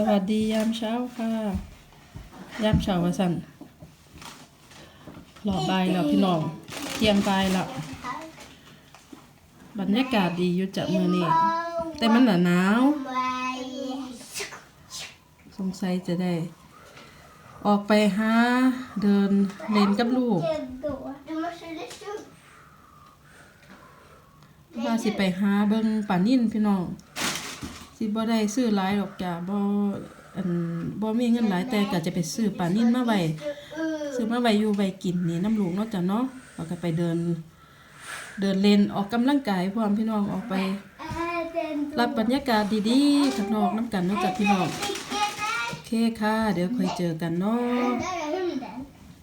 สวัสดียามเช้าค่ะ ยามเช้าว่าสั่นหล่อใบายแล้วพี่น้องเที่ยงใบายแล้วบรรยากาศดีอยู่จากมือนี้แต่มันหนาหนาว สงสัยจะได้ ออกไปหาเดินเล่นกับลูกว่าสิไปหาเบิ่งป่านิ่นพี่น้อง สิบ่ได้ซื้อหลายดอกจ้ะบ่อันบ่มีเงินหลายแต่ก็จะไปซื้อป่านิ่นมาไว้ซื้อมาไว้อยู่ไว้กินนี่น้ำลูกเนาะจ้ะเนาะแล้วก็ไปเดิน เดินเล่นออกกำลังกายพร้อมพี่น้องออกไป รับบรรยากาศดีๆข้างนอกน้ำกันเนาะจ้ะพี่น้องโอเคค่ะ เดี๋ยวค่อยเจอกันเนาะ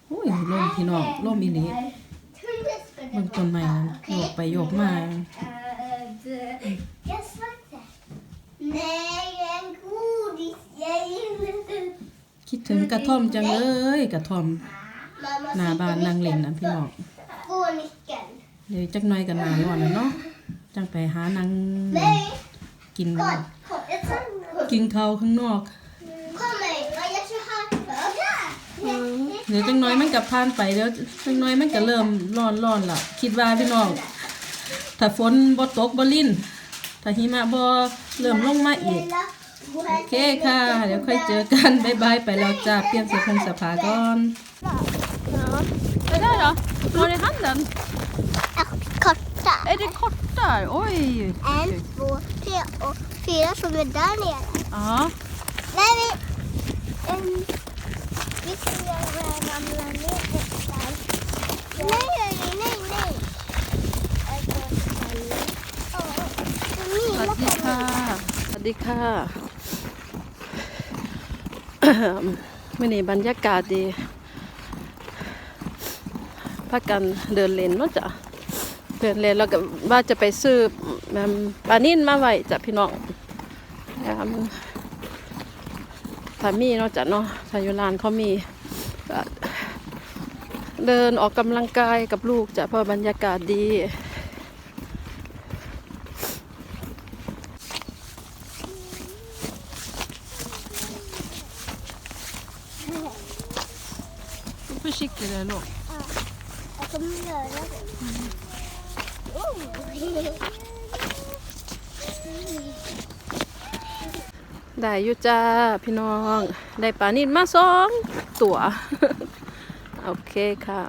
โอ้ยลมพี่น้องลมอีหลี Hunden ska เบิ่งต้นไม้โยกไปโยกมา Jag svarade. Nej, en godis. Jag gillar คิดถึงกระท่อมจังเลยกระท่อมหน้าบ้านนางเล่นนะพี่น้องเดี๋ยวจักหน่อยกันหนาร้อนแล้วเนาะจังไปหานางกินกินข้าวข้างนอกเดี๋ยวจังน้อยมันกับผ่านไปเดี๋ยวจังน้อยมันก็เริ่มร้อนร้อนละคิดว่าพี่น้องถ้าฝนบ่ตกบ่ลิ่นถ้าหิมะบ่ เริ่มลงมาอีก โอเคค่ะ เดี๋ยวค่อยเจอกัน บ๊ายบายไปแล้วจ้าเปลี่ยนเสื้อผ้าเสภาก่อนไปได้เหรอรอในหันดัน Korta. Är det korta? Oj! En, två, tre och fyra som är där nere. Ja. Nej, vi... Um, vi ska göra ramla ner där. Nej, nej, nej, nej. สวัสดีค่ะ สวัสดีค่ะมื่อนี้บรรยากาศดีพักกันเดินเล่นเนาะจ้ะเดินเล่นแล้วก็ว่าจะไปซื้อปลานิ่นมาไว้จ้ะพี่น้องนะครับถ้ามีเนาะจ้ะเนาะถ้าอยู่ร้านเขามี เดินออกกำลังกายกับลูกจ้ะเพราะบรรยากาศดี Försiktigt där låg. Jag kommer göra det. Oh. ได้อยู่จ้าพี่น้อง ได้ปลานินมาสองตัว โอเคค่ะ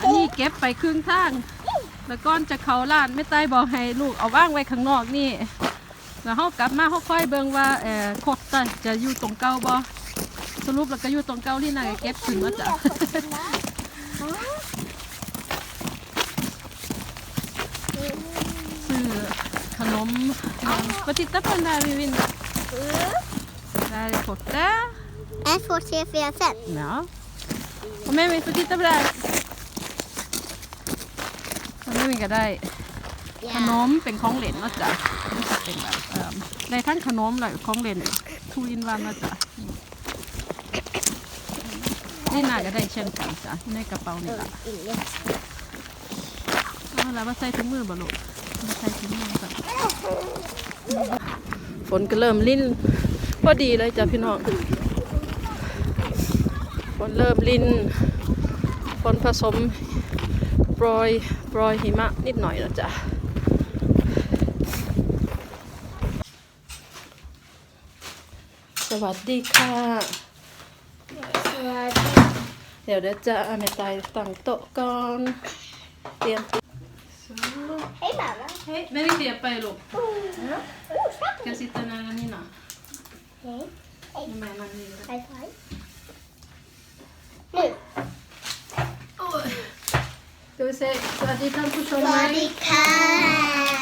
อันนี้เก็บไปครึ่งทาง แล้วก้อนจะเขาล้านไม่ใต้บอกให้ลูกเอาว่างไว้ข้างนอกนี่ แล้วเขากลับมาเขาค่อยเบิ่งว่าเออโคตรจะอยู่ตรงเก่าบ่สรุปแล้วก็อยู่ตรงเก่าที่น่าจะเก็บขึ้นมาจ้ะซื้อขนมปฏิทินได้วิวินได้ขดแล้ว En, två, tre, fyra, fem. Ja. Och men vi får titta på det här. Och nu ก็ได้ ขนมเป็นของเล่นเนาะจ๊ะนี่จะเป็นแบบเอิ่มได้ทั้งขนมและของเล่นทูอินวันนะจ๊ะนี่น่าจะได้เช่นกันจ้ะในกระเป๋านี่ละเอาแล้วมาใส่ถุงมือบ่ลูกมาใส่ถุงมือก่อนฝนก็เริ่มลิ้นพอดีเลยจ้ะพี่น้องฝนเริ่มลินฝนผสมโปรยโปรยหิมะนิดหน่อยนะจ๊ะ วัสดีค่ะเดี๋ยวเดี๋ยวจะเอาเมตายตั้งโต๊ะก่อน เตรียม Hej mamma. เฮ้ยไม่ได้เตรียมไปลูกแกสิตนานี่นะ Hej. ทำไมมันนี่ High five. Nu. ska vi se สวัสดีท่านผู้ชมไหม Swadika.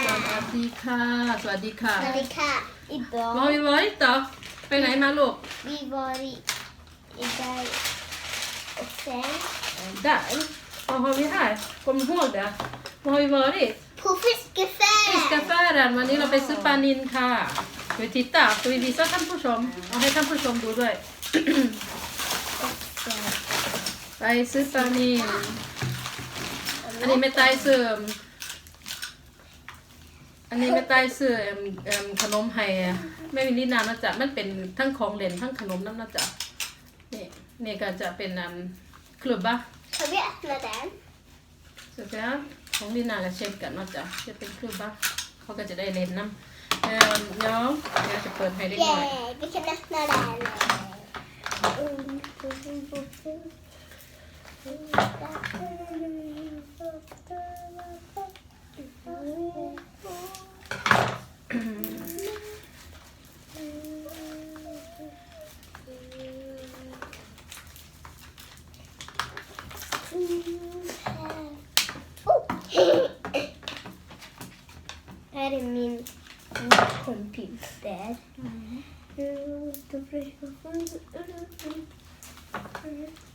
สวัสดีค่ะ สวัสดีค่ะ Swadika. Var har Idag vi varit då? ไปไหนมาลูก vi var i, i där och sen Där. Vad har vi här? Kom ihåg det. Var har vi varit? på fiskefär. Fiskaffären. วันนี้เราไปซื้อปลานินค่ะเดี๋ยวทิตา ska vi visa ท่านผู้ชม เอาให้ท่านผู้ชมดูด้วย ไปซื้อปลานินอันนี้ไม่ตายเสื่อม อันนี้แม่ใต้ซื้อเอิ่มเอิ่มขนมให้แม่วิลินานะจ๊ะมันเป็นทั้งของเล่นทั้งขนมน้ำนะจ๊ะนี่นี่ก็จะเป็นอันคลุบะ Har vi öppnat den? สุดแล้วของลินากับเชฟกันนะจ๊ะจะเป็นคลุบะเขาก็จะได้เล่นน้ำเอ่อเดี๋ยวเดี๋ยวจะเปิดให้ได้หน่อย Yay, vi kan öppna den. Oh! Här är min computer. I finskklå och แก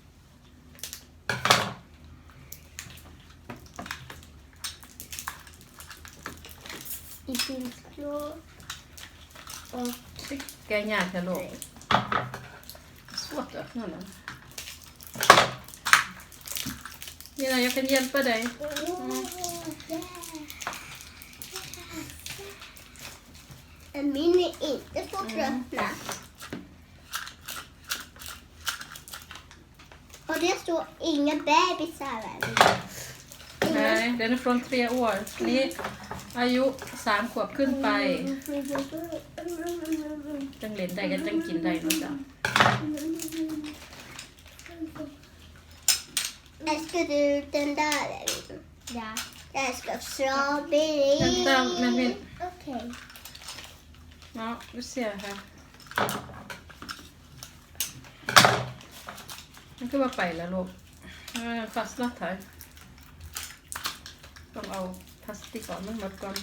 งยากจะโลกสวดอะนั่นน่ะนี่นะ jag kan hjälpa dig Men min är inte så att öppna. Och det står inga bebisar här. ไหนเดี๋ยวนี้ från tre år นี่ อายุสามขวบขึ้นไป จังเล่นได้กันจังกินได้เนาะจ้ะ Ska du den där? Ja. Den ska strawberry. Vänta, men min... Okej. Okay. Ja, vi ser här. มันก็มาไปแล้วลูกฟาสต์ลัดไทยต้องเอา พลาสติกออกมันหมดก่อน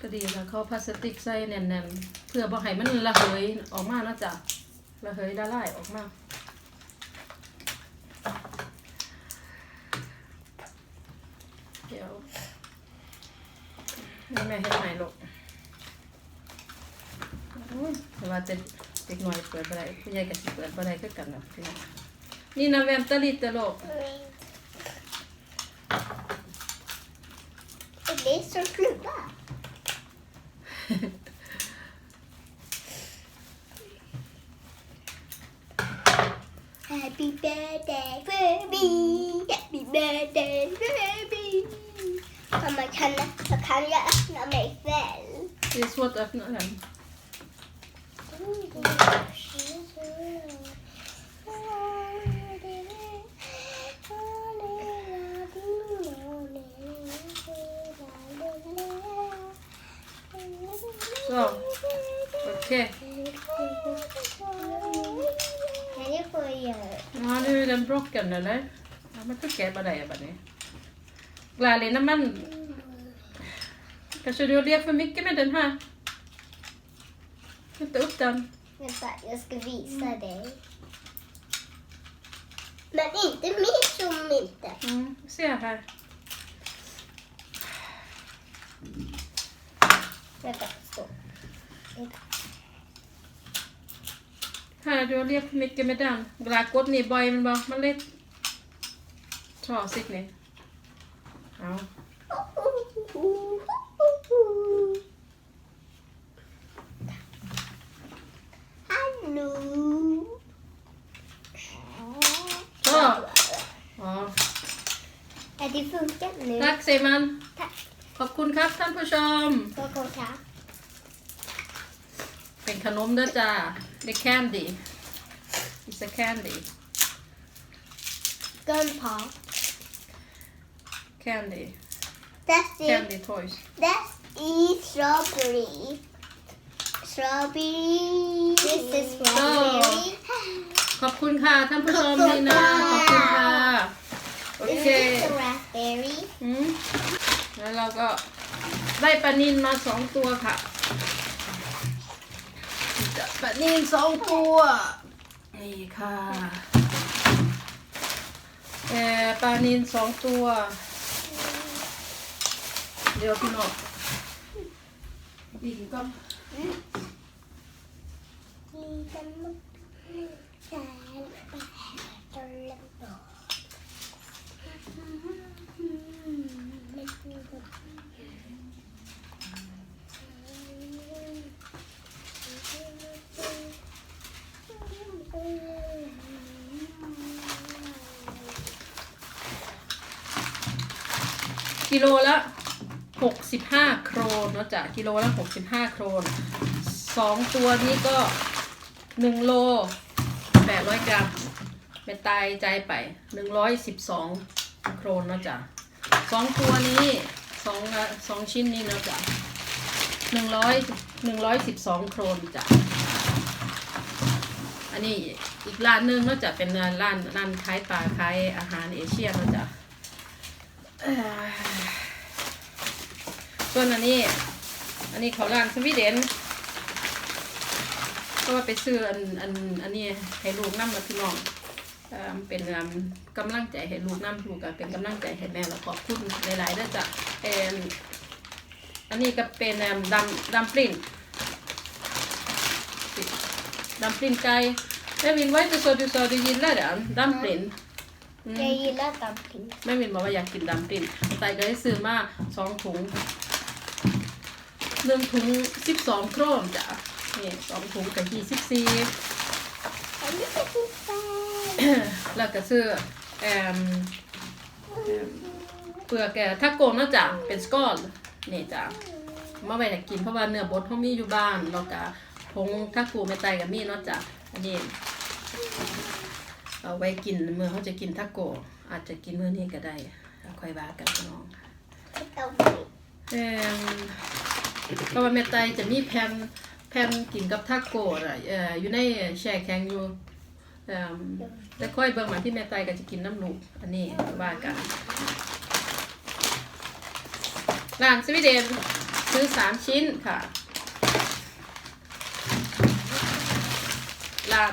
ก็ดีแล้วเขาพลาสติกใส่แน่นๆ เพื่อบ่ให้มันระเหยออกมาเนาะจ๊ะระเหยละลายออกมาเดี๋ยวนี่แม่เฮ็ดใหม่ลูกโอ้ยแต่ว่าจะเด็กหน่อยเปิดบ่ได้ผู้ใหญ่ก็สิเปิดบ่ได้คือกันเนาะพี่น้อง นี่นะแวมตะลิดตะลูก Är det som klubba? Happy birthday baby Happy birthday baby Mamma kan, så kan jag öppna mig själv. Det är svårt att öppna den. Så. Okej. Ja, nu är den brocken eller? Ja, men tycker jag bara det det. Gladlina, men kanske du har lekt för mycket med den här? Hämta upp den. Vänta, jag ska visa dig. Men inte min som inte. Mm, se här. Vänta. Vänta. Här, du har lekt för mycket med den. เวลากดนี่บ่อยมันบอกมันเล็ดชอสิกนี่เอา Hallå! ชออ๋อ Ja, det funkar nu. รักเซมัน Tack. ขอบคุณครับท่านผู้ชม Gå, gå, tack. เป็นขนมเด้อจ้า The candy It's a candy Grandpa. Candy That's it. Candy toys That's is strawberry. Strawberry. This is strawberry. ขอบคุณค่ะท่านผู้ชมขอบคุณนี่นะขค่ะอบคุณค่ะโอ This เค is the raspberry. อืมแล้วเราก็ได้ปลานินมาสองตัวค่ะ แบบนี้สองตัว นี่ค่ะแอปลานินสองตัว เดี๋ยวพี่น้องดิ่งก็อืม กิโลละหกสิบห้าโครนนะจ้ะกิโลละหกสิบห้าโครนสองตัวนี้ก็หนึ่งโลแปดร้อยกรัมไปตายใจไปหนึ่งร้อยสิบสองโครนนะจ้ะสองตัวนี้สองสองชิ้นนี้นะจ้ะหนึ่งร้อยหนึ่งร้อยสิบสองโครนจ้ะ นี้อีกร้านหนึงนาะจะเป็นร้านร้านขายปลาขายอาหารเอเชียเนาจะส่วนอันนี้ อันนี้เขาร้านสวีเดนก็ว่าไปซื้ออันอันอันนี้ให้ลูกน้ำมาพี่น้องเป็นกำลังใจให้ลูกน้ำลูกเป็นกำลังใจให้แม่แล้วขอบคุณหลายๆด้อจ้ะเอ็นอันนี้ก็เป็นดำดำปลิ้น Dumpling ไก่ แม่วินไว้จะโซดูโซดูยินแล้วเดี๋ยวดัมปลิน Jag gillar dumpling. แม่วินบอกว่าอยากกินดัมปลินไต่ก็ได้ซื้อมาสองถุงหนึ่งถุงสิบสองโครนจ้ะนี่สองถุงกับยี่สิบสี่ Jag gillar pizza. แล้วก็ซื้อแอมแอมเปลือกแกทาโกะเนาะจ้ะเป็นสกอตนี่จ้ะมาไว้ให้กินเพราะว่าเนื้อบดเขามีอยู่บ้านแล้วก็ผงทาโกะไม่ไตกับมีเนาะจ้ะอันนี้ เอาไว้กินเมื่อเขาจะกินทาโกะอาจจะกินมื้อนี้ก็ได้แล้วค่อยว่ากันพี่น้อง Dumpling. แผ่นเพราะว่าแม่ไตจะมีแผ่นแผ่นกินกับทาโกะอะเอ่ออยู่ในแช่แข็งอยู่เอ่อแต่ค่อยเบิ่งมาที่แม่ไตก็จะกินน้ำลูกอันนี้ว่ากันร้านสวีเดนซื้อสามชิ้นค่ะร้าน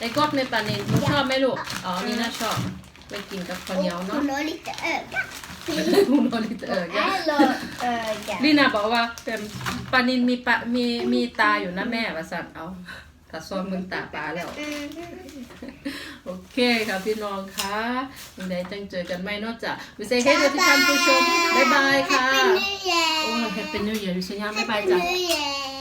fisk. Inte vanilla, vanilj. Vaniljfisk. Här, du har din påse här. Vaniljfisk. Vaniljfisk. Ja. Vanilj. Fisk. Vaniljfisk. Bravo! Bravo! Vaniljfisk. Ja. Är det vanilj? Mm. Ja. Det är gott med vanilj. Du Ja. kör med då? Ja, Nina kör. Men kinka på Och njau, no? hon har lite öga. Hon har lite öga. Eller öga. ลีน่าบอกว่าเป็นปลานินมีปะมีมีตาอยู่นะแม่ว่าสันเอาถ้าซ้อมมึงตาปลาแล้ว Mhm. โอเคค่ะพี่น้องคะยังไงจังเจอกันไหมเนอกจากวิเศษให้ทุกท่านผู้ชมบ๊ายบายค่ะ Happy New Year. โอ้ยแฮปปี้นิวเยียร์ดิฉันยังบ๊ายบาย Happy จ้ะ New Year.